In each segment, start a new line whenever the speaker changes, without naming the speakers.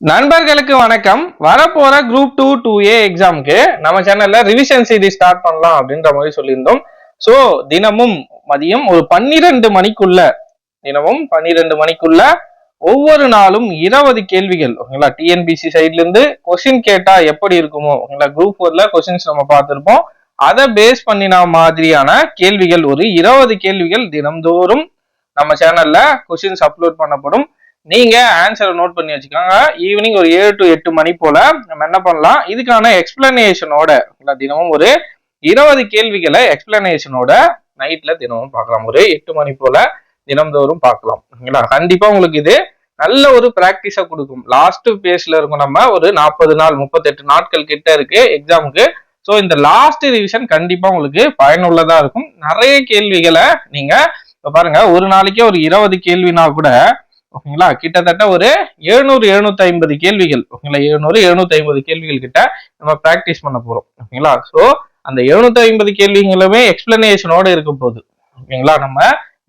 நண்பர்களுக்கு வணக்கம். வரப்போற குரூப் டூ டூ ஏ எக்ஸாமுக்கு நம்ம சேனல்ல ரிவிஷன் சீரீஸ் ஸ்டார்ட் பண்ணலாம் அப்படின்ற மாதிரி சொல்லியிருந்தோம். சோ தினமும் மதியம் ஒரு பன்னிரெண்டு மணிக்குள்ள தினமும் பன்னிரெண்டு மணிக்குள்ள ஒவ்வொரு நாளும் இருபது கேள்விகள். ஓகேங்களா? டிஎன்பிசி சைட்ல இருந்து கொஸ்டின் கேட்டா எப்படி இருக்குமோ ஓகேங்களா? குரூப் ஃபோர்ல கொஸ்டின்ஸ் நம்ம பார்த்திருப்போம். அதை பேஸ் பண்ணின மாதிரியான கேள்விகள் ஒரு இருபது கேள்விகள் தினம்தோறும் நம்ம சேனல்ல கொஸ்டின்ஸ் அப்லோட் பண்ணப்படும். நீங்க ஆன்சரை நோட் பண்ணி வச்சுக்கோங்க. ஈவினிங் ஒரு ஏழு டு எட்டு மணி போல நம்ம என்ன பண்ணலாம்? இதுக்கான எக்ஸ்பிளனேஷனோட தினமும் ஒரு இருபது கேள்விகளை எக்ஸ்பிளனேஷனோட நைட்ல தினமும் பார்க்கலாம். ஒரு எட்டு மணி போல தினம்தோறும் பார்க்கலாம். ஓகேங்களா? கண்டிப்பா உங்களுக்கு இது நல்ல ஒரு பிராக்டிஸா கொடுக்கும். லாஸ்ட் பேஸ்ல இருக்கும் நம்ம ஒரு நாற்பது நாள் முப்பத்தெட்டு நாட்கள் கிட்ட இருக்கு எக்ஸாமுக்கு ஸோ இந்த லாஸ்ட் ரிவிஷன் கண்டிப்பா உங்களுக்கு பயனுள்ளதா இருக்கும். நிறைய கேள்விகளை நீங்க பாருங்க ஒரு நாளைக்கே ஒரு இருபது கேள்வினா கூட ஓகேங்களா? கிட்டத்தட்ட ஒரு எழுநூறு எழுநூத்தி ஐம்பது கேள்விகள். ஓகேங்களா? எழுநூறு எழுநூத்தி ஐம்பது கேள்விகள் கிட்ட நம்ம ப்ராக்டிஸ் பண்ண போறோம். ஓகேங்களா? ஸோ அந்த எழுநூத்தி ஐம்பது கேள்விகளுமே எக்ஸ்பிளனேஷனோட இருக்க போகுது. ஓகேங்களா? நம்ம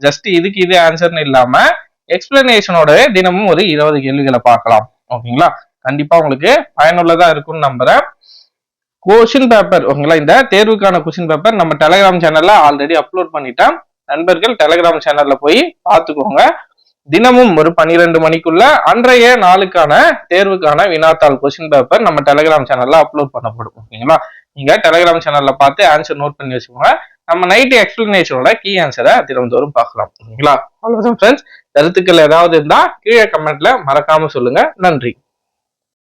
ஜஸ்ட் இதுக்கு இது ஆன்சர்னு இல்லாம எக்ஸ்பிளனேஷனோடவே தினமும் ஒரு இருபது கேள்விகளை பார்க்கலாம். ஓகேங்களா? கண்டிப்பா உங்களுக்கு பயனுள்ளதா இருக்கும்னு நம்புறேன். கொஷின் பேப்பர் ஓகேங்களா? இந்த தேர்வுக்கான கொஷின் பேப்பர் நம்ம டெலகிராம் சேனல்ல ஆல்ரெடி அப்லோட் பண்ணிட்டேன். நண்பர்கள் டெலகிராம் சேனல்ல போய் பார்த்துக்கோங்க. தினமும் ஒரு பன்னிரெண்டு மணிக்குள்ள அன்றைய நாளுக்கான தேர்வுக்கான வினாத்தாள் கொஸ்டின் பேப்பர் நம்ம டெலிகிராம் சேனல்ல அப்லோட் பண்ணப்படும். ஓகேங்களா? நீங்க டெலிகிராம் சேனல்ல பார்த்து ஆன்சர் நோட் பண்ணி வச்சுக்கோங்க. நம்ம நைட் எக்ஸ்பிளனேஷனோட கீ ஆன்சரை தினம்தோறும் பார்க்கலாம். ஓகேங்களா? அவ்வளவுதான் ஃப்ரெண்ட்ஸ் கருத்துக்கள் ஏதாவது இருந்தா கீழே கமெண்ட்ல மறக்காம சொல்லுங்க. நன்றி.